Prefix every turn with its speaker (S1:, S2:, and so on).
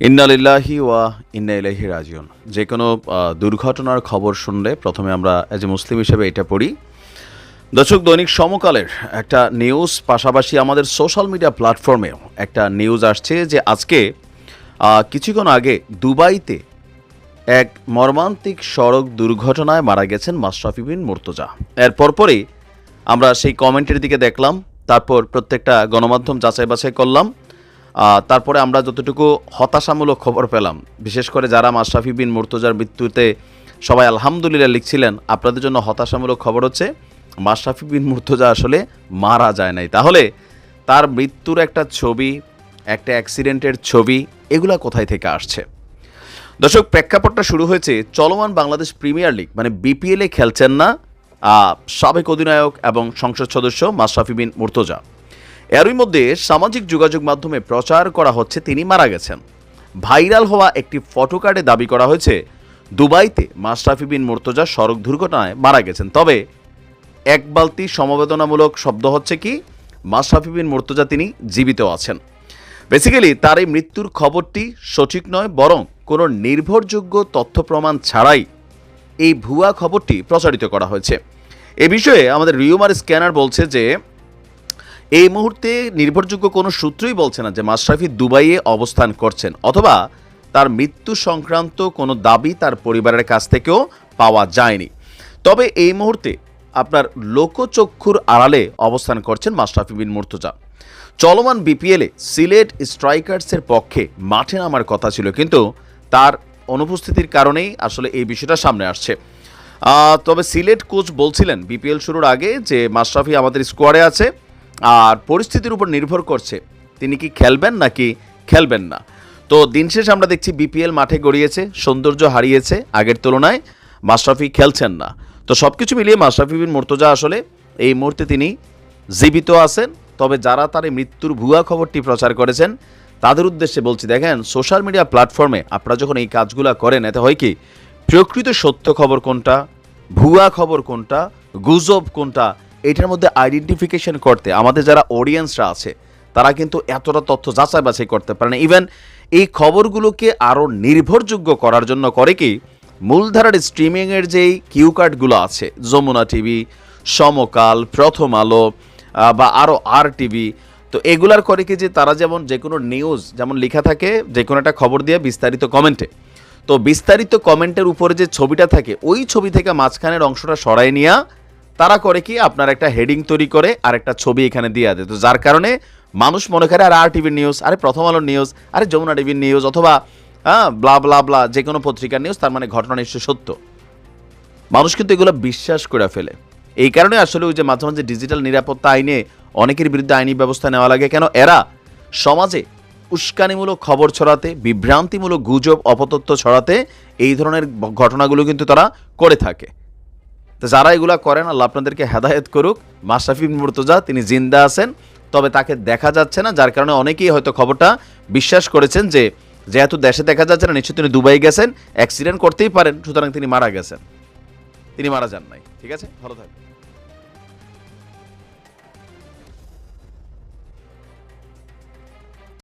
S1: ইন্নালিল্লাহি ওয়া ইন্না ইলাইহি রাজিউন। যে কোনো দুর্ঘটনার খবর শুনলে প্রথমে আমরা এজ এ মুসলিম হিসেবে এটা পড়ি। দর্শক, দৈনিক সমকালের একটা নিউজ পাশাপাশি আমাদের সোশ্যাল মিডিয়া প্ল্যাটফর্মেও একটা নিউজ আসছে যে আজকে কিছুক্ষণ আগে দুবাইতে এক মর্মান্তিক সড়ক দুর্ঘটনায় মারা গেছেন মাশরাফি বিন মুর্তজা। এর পরপরই আমরা সেই কমেন্টের দিকে দেখলাম, তারপর প্রত্যেকটা গণমাধ্যম যাচাই বাছাই করলাম। তারপরে আমরা যতটুকু হতাশামূলক খবর পেলাম, বিশেষ করে যারা মাশরাফি বিন মুর্তজার মৃত্যুতে সবাই আলহামদুলিল্লাহ লিখছিলেন, আপনাদের জন্য হতাশামূলক খবর হচ্ছে, মাশরাফি বিন মুর্তজা আসলে মারা যায় নাই। তাহলে তার মৃত্যুর একটা ছবি, একটা অ্যাক্সিডেন্টের ছবি, এগুলা কোথায় থেকে আসছে? দর্শক, প্রেক্ষাপটটা শুরু হয়েছে, চলমান বাংলাদেশ প্রিমিয়ার লিগ মানে বিপিএলে খেলছেন না সাবেক অধিনায়ক এবং সংসদ সদস্য মাশরাফি বিন মুর্তজা। এরই মধ্যে সামাজিক যোগাযোগ মাধ্যমে প্রচার করা হচ্ছে তিনি মারা গেছেন। ভাইরাল হওয়া একটি ফটো কার্ডে দাবি করা হয়েছে, দুবাইতে মাশরাফি বিন মুর্তজা সড়ক দুর্ঘটনায় মারা গেছেন। তবে এক বালতি সমবেদনামূলক শব্দ হচ্ছে কি? মাশরাফি বিন মুর্তজা তিনি জীবিত আছেন। বেসিক্যালি তার এই মৃত্যুর খবরটি সঠিক নয়, বরং কোনো নির্ভরযোগ্য তথ্য প্রমাণ ছাড়াই এই ভুয়া খবরটি প্রচারিত করা হয়েছে। এ বিষয়ে আমাদের রিউমার স্ক্যানার বলছে যে এই মুহূর্তে নির্ভরযোগ্য কোনো সূত্রই বলছে না যে মাশরাফি দুবাইয়ে অবস্থান করছেন, অথবা তার মৃত্যু সংক্রান্ত কোনো দাবি তার পরিবারের কাছ থেকেও পাওয়া যায়নি। তবে এই মুহূর্তে আপনার লোকচক্ষুর আড়ালে অবস্থান করছেন মাশরাফি বিন মুর্তজা। চলমান বিপিএলে সিলেট স্ট্রাইকার্সের পক্ষে মাঠে নামার কথা ছিল, কিন্তু তার অনুপস্থিতির কারণেই আসলে এই বিষয়টা সামনে আসছে। তবে সিলেট কোচ বলছিলেন বিপিএল শুরুর আগে যে মাশরাফি আমাদের স্কোয়াডে আছে আর পরিস্থিতির উপর নির্ভর করছে। তিনি কি খেলবেন নাকি খেলবেন না? তো দিন শেষ আমরা দেখছি বিপিএল মাঠে গড়িয়েছে, সৌন্দর্য হারিয়েছে আগের তুলনায়, মাশরাফি খেলছেন না। তো সব কিছু মিলিয়ে মাশরাফি বিন মুর্তজা আসলে এই মুহূর্তে তিনি জীবিত আছেন, তবে যারা তার মৃত্যুর ভুয়া খবরটি প্রচার করেছেন, তাদের উদ্দেশ্যে বলছি, দেখেন, সোশ্যাল মিডিয়া প্ল্যাটফর্মে আপনারা যখন এই কাজগুলো করেন, এতে হয় কি, প্রকৃত সত্য খবর কোনটা, ভুয়া খবর কোনটা, গুজব কোনটা এটার মধ্যে আইডেন্টিফিকেশন করতে। আমাদের যারা অডিয়েন্সরা আছে, তারা কিন্তু এতটা তথ্য যাচাই বাছাই করতে পারে না। ইভেন এই খবরগুলোকে আরও নির্ভরযোগ্য করার জন্য করে কি, মূলধারার স্ট্রিমিংয়ের যেই কিউ কার্ডগুলো আছে, যমুনা টিভি সমকাল, প্রথম আলো বা আরও আর টিভি তো এগুলার করে কি যে তারা যেমন যে কোনো নিউজ যেমন লেখা থাকে, যে কোনো একটা খবর দিয়ে বিস্তারিত কমেন্টে তো বিস্তারিত কমেন্টের উপরে যে ছবিটা থাকে, ওই ছবি থেকে মাঝখানের অংশটা সরাই নিয়ে তারা করে কি? আপনার একটা হেডিং তৈরি করে আর একটা ছবি এখানে দিয়ে দেয়। তো যার কারণে মানুষ মনে করে, আর আর টিভির নিউজ আরে প্রথম আলোর নিউজ আরে যমুনা টিভির নিউজ অথবা হ্যাঁ ব্লা ব্লা ব্লা যে কোনো পত্রিকার নিউজ তার মানে ঘটনা নিশ্চয় সত্য। মানুষ কিন্তু এগুলো বিশ্বাস করে ফেলে। এই কারণে আসলে ওই যে মাঝে মাঝে ডিজিটাল নিরাপত্তা আইনে অনেকের বিরুদ্ধে আইনি ব্যবস্থা নেওয়া লাগে। কেন? এরা সমাজে উস্কানিমূলক খবর ছড়াতে, বিভ্রান্তিমূলক গুজব, অপতথ্য ছড়াতে এই ধরনের ঘটনাগুলো কিন্তু তারা করে থাকে। তো যারা এগুলা করেন, আল্লাহ আপনাদেরকে হেদায়ত করুক। মাশরাফি মুর্তজা, তিনি জিন্দা আছেন, তবে তাকে দেখা যাচ্ছে না, যার কারণে অনেকেই হয়তো খবরটা বিশ্বাস করেছেন যে, যেহেতু দেশে দেখা যাচ্ছে না, নিশ্চয়ই তিনি দুবাই গেছেন, অ্যাক্সিডেন্ট করতেই পারেন, সুতরাং তিনি মারা গেছেন। তিনি মারা যান নাই, ঠিক আছে? ভালো থাকবেন।